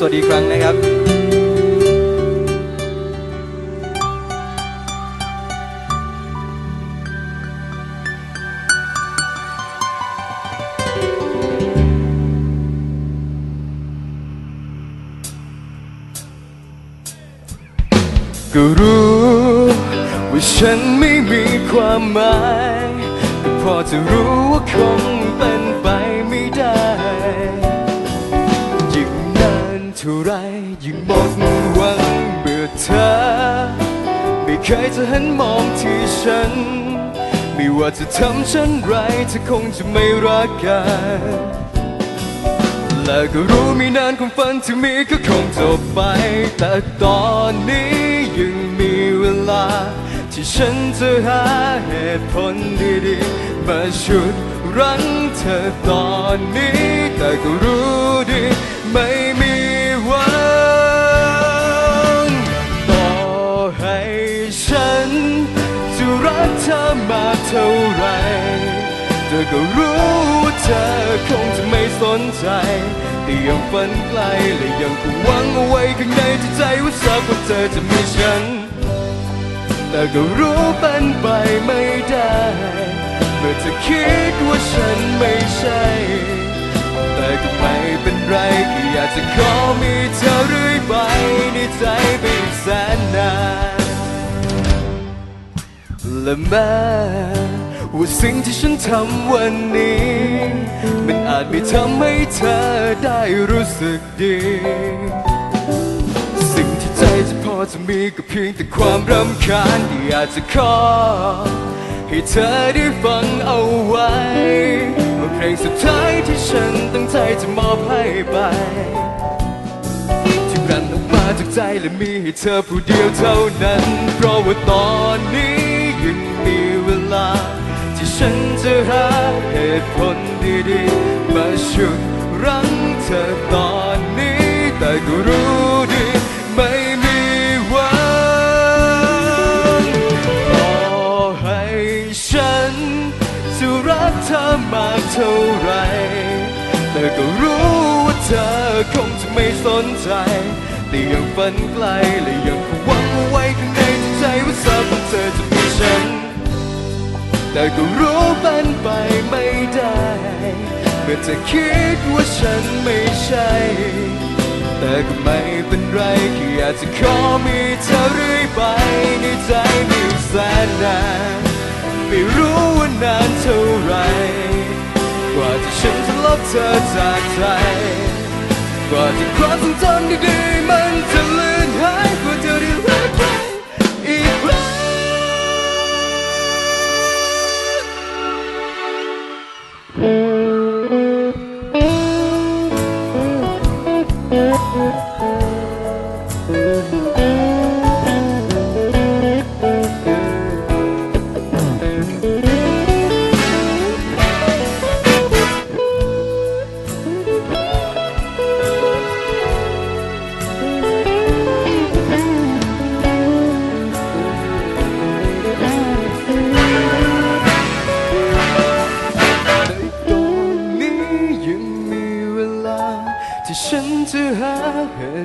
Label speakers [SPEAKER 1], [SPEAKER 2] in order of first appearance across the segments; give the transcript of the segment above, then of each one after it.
[SPEAKER 1] สวัสดีครั้งนะครับก็รู้ว่าฉันไม่มีความหมายก็พอจะรู้ว่าคง ท่าไรยิ่งหมดหวังเบื่อเธอ ไม่เคยจะหันมองที่ฉัน ไม่ว่าจะทำเช่นไรเธอคงจะไม่รักกันและก็รู้ไม่นานความฝันที่มีก็คงจบไป แต่ตอนนี้ยังมีเวลา ที่ฉันจะหาเหตุผลดีๆมาชุดรั้งเธอตอนนี้ แต่ก็รู้ดีไม่มี มาเท่าไร เธอก็รู้ว่าเธอคงจะไม่สนใจ แต่ยังฝันไกลและยังคงหวังเอาไว้ข้างในใจว่าสักวันเธอจะมีฉัน แต่ก็รู้เป็นไปไม่ได้ เมื่อเธอคิดว่าฉันไม่ใช่ แต่ก็ไม่เป็นไรแค่อยากจะขอมีเธอเรื่อยไปในใจไปอีกแสนนาน ละแม้ว่าสิ่งที่ฉันทำวันนี้ มันอาจไม่ทำให้เธอได้รู้สึกดี สิ่งที่ใจจะพอจะมีก็เพียงแต่ความรำคาญที่อากจะขอให้เธอได้ฟังเอาไว้ว่าเพลงสุดท้ายที่ฉันตั้งใจจะมอบให้ไปที่รันออกมาจากใจและมีให้เธอผู้เดียวเท่านั้น เพราะว่าตอนนี้ ลา ที่ฉันจะหาเหตุผลดีๆ มาชุดรั้งเธอตอนนี้ แต่ก็รู้ดีไม่มีหวังต่อให้ฉันจะรักเธอมากเท่าไร แต่ก็รู้ว่าเธอคงจะไม่สนใจแต่ยังฝันไกลและยังคงหวังเอาไว้ข้างในใจว่าสักวันเธอจะ แต่ก็รู้เป็นไปไม่ได้ เมื่อเธอคิดว่าฉันไม่ใช่ แต่ก็ไม่เป็นไรแค่อยากจะขอมีเธอเรื่อยไปในใจม่แสนนานไม่รู้ว่านานเท่าไร กว่าที่ฉันจะลบเธอจากใจ กว่าที่ความทรงจำดีๆมันจะเลือนหายกว่าเธอได้รักใคร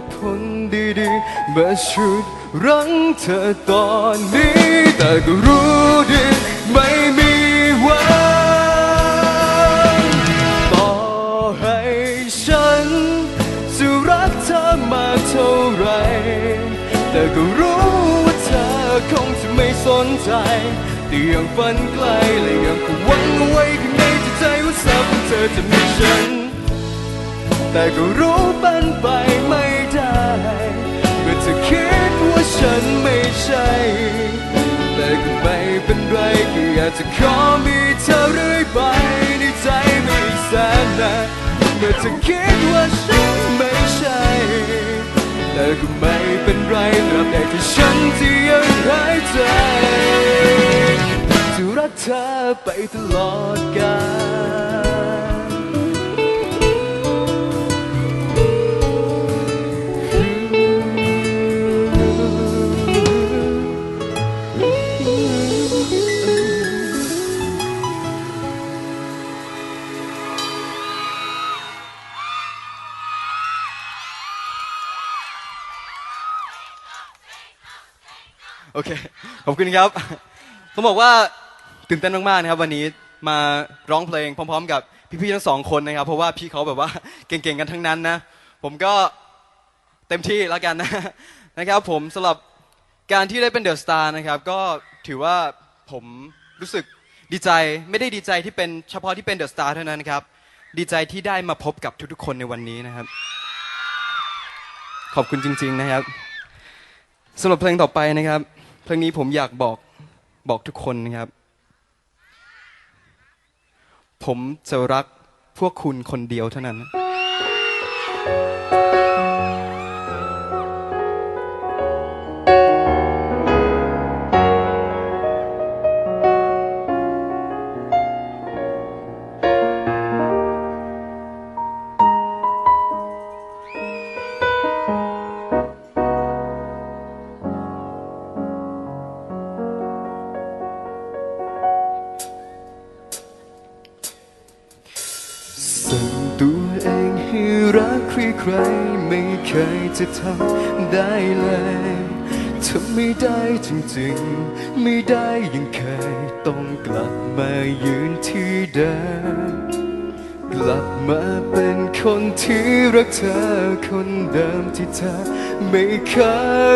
[SPEAKER 1] ตุผลดีๆมาชุดรั้งเธอตอนนี้แต่ก็รู้ดีไม่มีวังต่อให้ฉันจะรักเธอมากเท่าไหรแต่ก็รู้ว่าเธอคงจะไม่สนใจแต่ยังฝันไกลและยังคงหวังเอาไว้ข้างในที่ใจว่าสักวันเธอจะมีฉัน แต่ก็รู้เป็นไปไม่ เมื่อเธอคิดว่าฉันไม่ใช่ แต่ก็ไม่เป็นไรแค่อยากจะขอมีเธอเรื่อยไปในใจไม่แสนนานเมื่อเธอคิดว่าฉันไม่ใช่ แต่ก็ไม่เป็นไรตราบใดที่ฉันที่ยังหายใจจะรักเธอไปตลอดกาล โอเค ขอบคุณครับต้องบอกว่าตื่นเต้นมากๆนะครับ วันนี้มาร้องเพลงพร้อม ๆ กับพี่ๆทั้งสองคนนะครับ เพราะว่าพี่เขาแบบว่าเก่งๆกันทั้งนั้นนะ ผมก็เต็มที่แล้วกันนะนะครับ ผมสำหรับการที่ได้เป็นเดอะสตาร์นะครับ ก็ถือว่าผมรู้สึกดีใจไม่ได้ดีใจที่เป็นเฉพาะที่เป็นเดอะสตาร์เท่านั้นนะครับ ดีใจที่ได้มาพบกับทุกๆคนในวันนี้นะครับ ขอบคุณจริง ๆนะครับสำหรับเพลงต่อไปนะครับ เพลงนี้ผมอยากบอกบอกทุกคนนะครับ ผมจะรักพวกคุณคนเดียวเท่านั้น ใครไม่เคยจะทำได้เลยทำไม่ได้จริงๆ ไม่ได้ยังเคยต้องกลับมายืนที่เดิมกลับมาเป็นคนที่รักเธอคนเดิมที่เธอไม่เค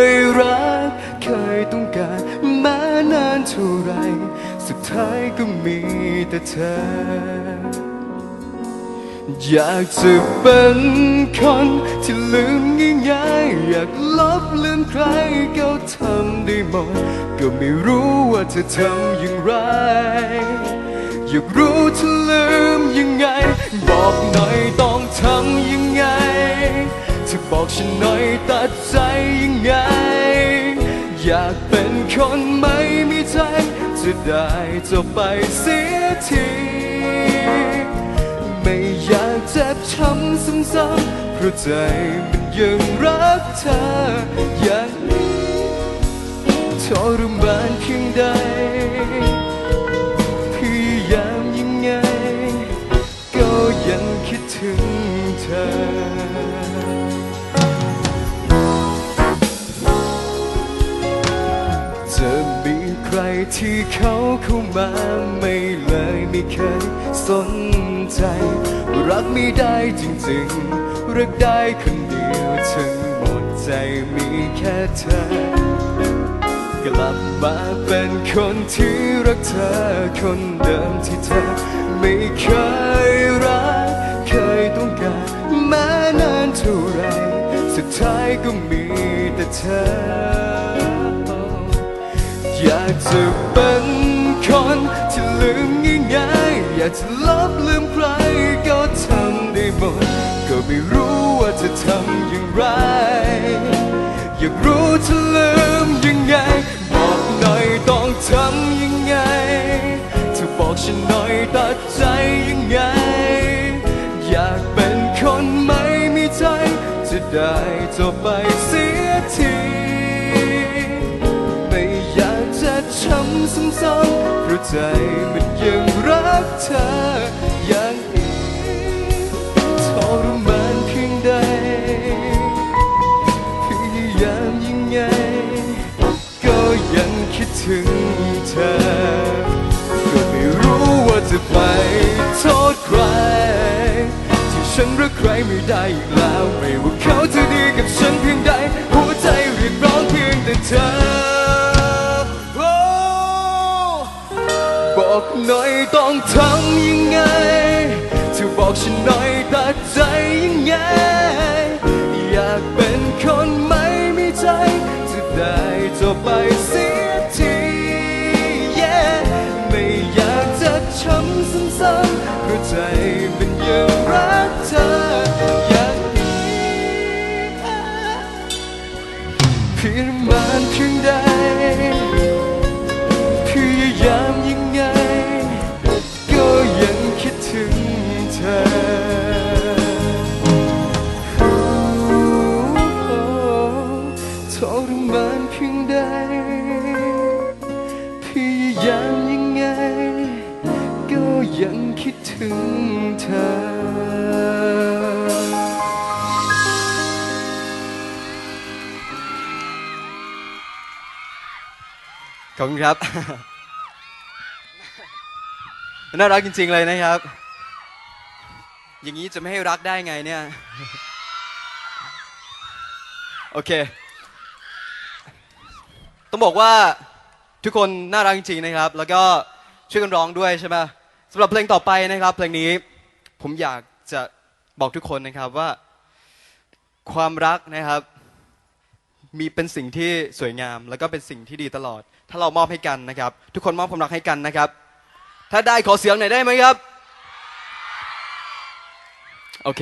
[SPEAKER 1] ยรัก เคยต้องการมานานเท่าไร สุดท้ายก็มีแต่เธอ อยากจะเป็นคนที่ลืมง่ายๆ อยากลบลืมใครก็ทำได้หมด ก็ไม่รู้ว่าจะทำอย่างไร อยากรู้จะลืมยังไง บอกหน่อยต้องทำยังไงเธอบอกฉันหน่อยตัดใจยังไง อยากเป็นคนไม่มีใจ จะได้จบไปเสียที จ็บช้ำซ้ำๆเพราะใจมันยังรักเธอ อย่างนี้ทรมานเพียงใดพยายามยังไง ก็ยังคิดถึงเธอจะมีใครที่เขาเข้ามาไม่เลยไม่เคยสนใจ รักไม่ได้จริงๆ รักได้คนเดียวทั้งหมดใจมีแค่เธอกลับมาเป็นคนที่รักเธอ คนเดิมที่เธอ ไม่เคยรัก เคยต้องการแม้นานเท่าไร สุดท้ายก็มีแต่เธอ อยากจะเป็นคนที่ลืมง่าย อยากจะลบลืมใครก็ทำได้หมด ก็ไม่รู้ว่าจะทำอย่างไร อยากรู้จะลืมยังไง บอกหน่อยต้องทำยังไงเธอบอกฉันหน่อยตัดใจยังไง อยากเป็นคนไม่มีใจ จะได้จบไปเสียทีไม่อยากจะช้ำซ้ำๆเพราะใจ จะไปโทษใคร ที่ฉันรักใครไม่ได้อีกแล้ว ไม่ว่าเขาจะดีกับฉันเพียงใด หัวใจเรียกร้องเพียงแต่เธอ บอกหน่อยต้องทำยังไงเธอบอกฉันหน่อยตัดใจยังไง อยากเป็นคนไม่มีใจ จะได้จบไปสี ขอบคุณครับ น่ารักจริง ๆ เลยนะครับ อย่างนี้จะไม่ให้รักได้ไงเนี่ย โอเค ต้องบอกว่าทุกคนน่ารักจริง ๆ นะครับ แล้วก็ช่วยกันร้องด้วยใช่ไหมสำหรับเพลงต่อไปนะครับ เพลงนี้ผมอยากจะบอกทุกคนนะครับว่า ความรักนะครับ มีเป็นสิ่งที่สวยงาม แล้วก็เป็นสิ่งที่ดีตลอด ถ้าเรามอบให้กันนะครับ ทุกคนมอบความรักให้กันนะครับ ถ้าได้ขอเสียงหน่อยได้ไหมครับ โอเค